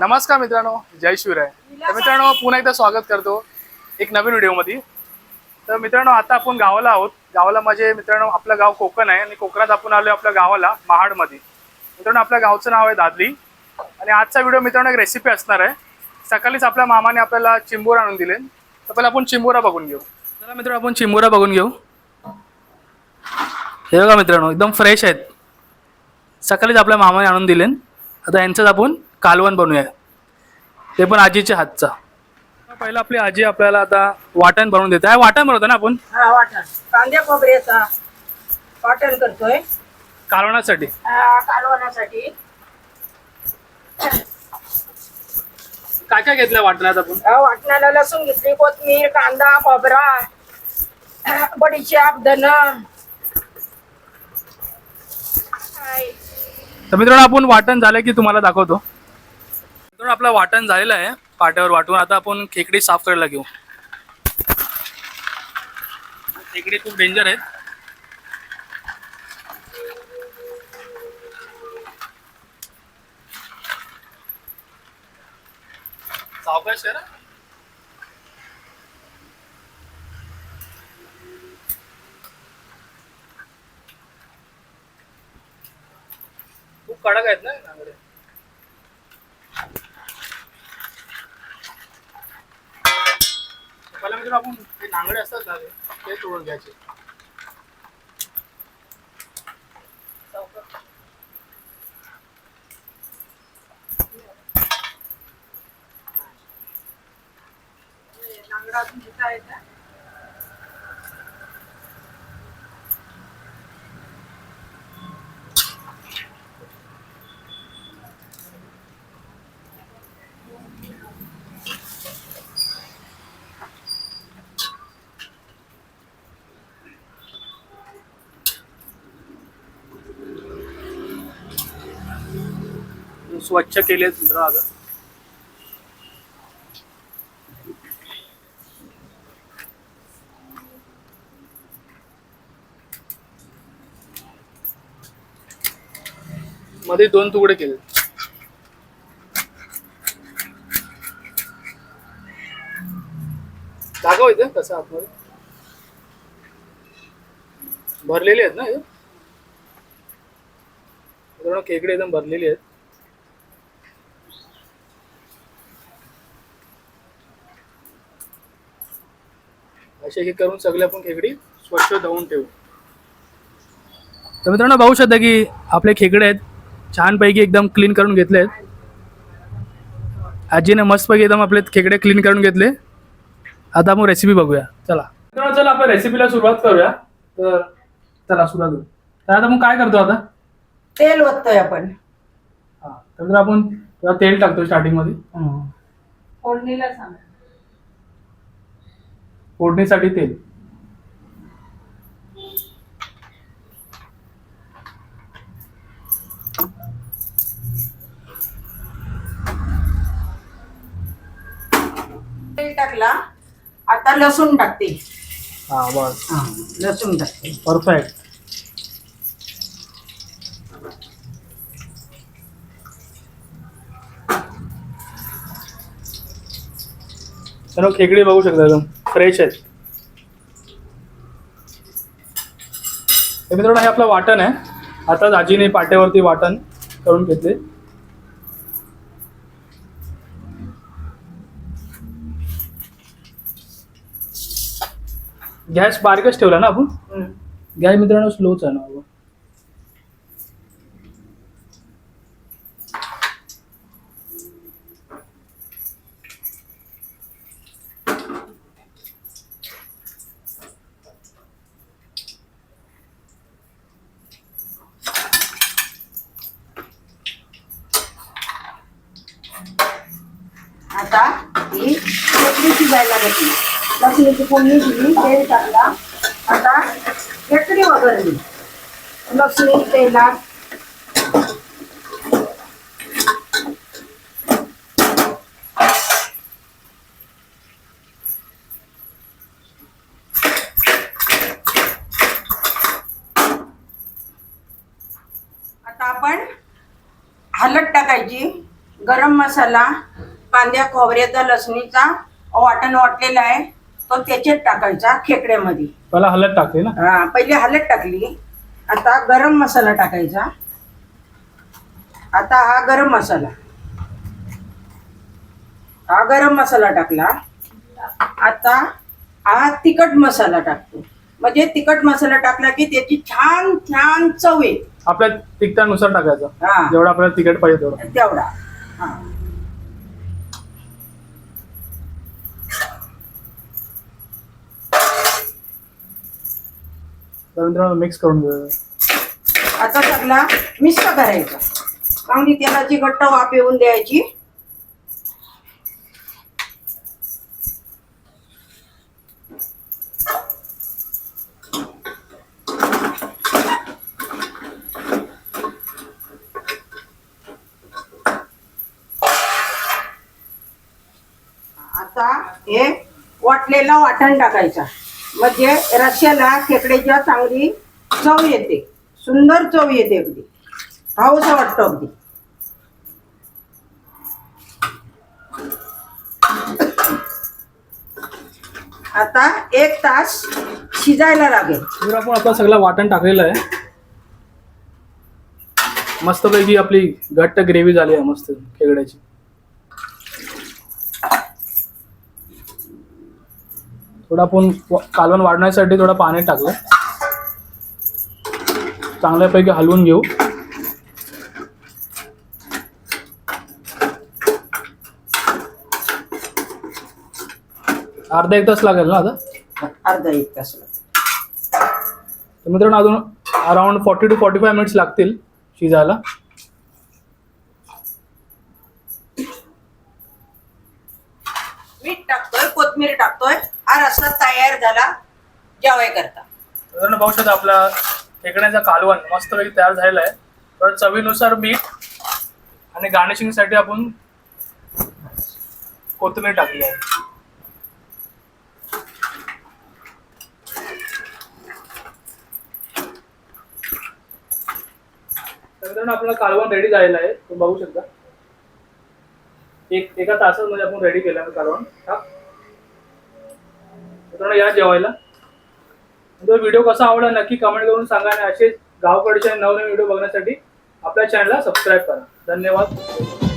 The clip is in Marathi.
नमस्कार मित्रांनो जय शिवराय. तर मित्रांनो पुन्हा एकदा स्वागत करतो एक नवीन व्हिडिओमध्ये. तर मित्रांनो आता आपण गावाला आहोत. गावाला म्हणजे मित्रांनो आपलं गाव कोकण आहे आणि कोकणात आपण आलो आपल्या गावाला महाडमध्ये. मित्रांनो आपल्या गावचं नाव आहे दादली. आणि आजचा व्हिडिओ मित्रांनो एक रेसिपी असणार आहे. सकाळीच आपल्या मामाने आपल्याला चिंबोरा आणून दिले. तर पहिला आपण चिंबोरा बघून घेऊ. चला मित्रांनो आपण चिंबोरा बघून घेऊ. हे बघा मित्रांनो एकदम फ्रेश आहेत. सकाळीच आपल्या मामाने आणून दिले. आता यांचंच आपण कालवण बनवूया. ते पण आजीच्या हातचा. पहिला आपली आजी आपल्याला आता वाटण बनवून देते. आहे वाटण बनवतो ना आपण? हा वाटण. कांद्या खोबऱ्याचा वाटण करतोय. कालवणासाठी. आ, कालवण्यासाठी काय काय घेतलं वाटणात आपण? आ, वाटणाला लसूण घेतली कोथमीर कांदा खोबरा बडीशेप धन. तर मित्रांनो आपण वाटण झालं की तुम्हाला दाखवतो. मित्रांनो आपलं वाटण झालेलं आहे. पाट्यावर वाटून आता आपण खेकडी साफ करायला घेऊ. खेकडी खूप डेंजर आहेत. सावकाश खूप कडक आहेत ना? पहिला म्हणजे आपण ते नांगडे असतात ना ते तोडून घ्यायचे. नांगडा अजून घेता येतात स्वच्छ केले मित्र आता. मध्ये दोन तुकडे केले. जागा इथे कसं आतमध्ये? भरलेले आहेत ना केकडे एकदम भरलेले आहेत. असे एक एक करून सगळे आपण खेकडी स्वच्छ धुवून ठेवू. तर मित्रांनो पाहू शकता की आपले खेकडे आहेत. छानपैकी एकदम क्लीन करून घेतले आहेत आजीने मस्तपैकी एकदम आपले खेकडे क्लीन करून घेतले. आता आपण रेसिपी बघूया. चला. मित्रांनो चला आपण रेसिपीला सुरुवात करूया. तर चला सुरुवात करू. तर आता आपण काय करतो आता? तेल ओततोय आपण. हा तर आपण तेल टाकतो स्टार्टिंगमध्ये फोडणीला सांग. फोडणीसाठी तेल. तेल टाकला. आता लसूण टाकते. हा बस. हा, लसूण टाकते. परफेक्ट. सर्व खेकडे बघू शकता एकदम. फ्रेश आहेत. मित्रांनो हे आपलं वाटण आहे. आताच आजीने पाट्यावरती वाटण करून घेतले. गॅस बारीकच ठेवला ना आपण. गॅस मित्रांनो स्लोच आहे ना आता ही खेकडी शिजायला घेतली लसणीची फोडणी दिली तेल टाकला आता खेकडी वगैरे लसणी तेलात आता आपण हलत टाकायची. गरम मसाला कांद्या खोबऱ्याचा लसणीचा वाटण वाटलेला आहे. तो त्याच्यात टाकायचा खेकड्यामध्ये. पहिला हलत टाकते ना? हा पहिले हलत टाकली. आता गरम मसाला टाकायचा. आता हा गरम मसाला. हा गरम मसाला टाकला. आता हा तिखट मसाला टाकतो. म्हणजे तिखट मसाला टाकला की त्याची छान छान चव येते. आपल्या तिखटानुसार टाकायचं. हा. जेवढं आपल्याला तिखट पाहिजे तेवढं. तेवढा. हा. तर मिक्स करून घेऊया आता सगळा मिक्स करायचा. चांगली तेलाची घट्ट वाफ येऊन द्यायची. आता हे वाटलेला वाटण टाकायचा. म्हणजे रश्याला खेकड्याच्या चांगली चव येते. सुंदर चव येते अगदी. खाऊसा वाटतो अगदी. आता एक तास शिजायला लागेल. तर आपण आता सगळं वाटण टाकलेलं आहे. मस्तपैकी आपली घट्ट ग्रेव्ही झाली आहे मस्त खेकड्याची. थोडं आपण कालवण वाढण्यासाठी थोडं पाणी टाकलं. चांगल्यापैकी हलवून घेऊ. अर्धा एक तास लागेल ना आता? अर्धा एक तास लागेल. तर मित्रांनो अजून around forty two forty five minutes लागतील शिजायला. मीठ टाकतोय कोथमीर टाकतोय. हा रस्सा तयार झाला जेवाय करता. मित्रांनो पाहू शकता आपला फेकण्याचा कालवण मस्तपैकी तयार झालेला आहे. तर चवीनुसार मीठ आणि गार्निशिंगसाठी आपण कोथिंबीर टाकली आहे. आपला कालवण रेडी झालेला आहे. तुम्ही बघू शकता. एक एका तासामध्ये आपण रेडी केला कालवण. हा. मित्रांनो या जेवायला. तो व्हिडिओ कसा आवडला नक्की कमेंट करून सांगा आणि असे गावकडचे नवनवीन व्हिडिओ बघण्यासाठी आपल्या चॅनलला सबस्क्राईब करा. धन्यवाद.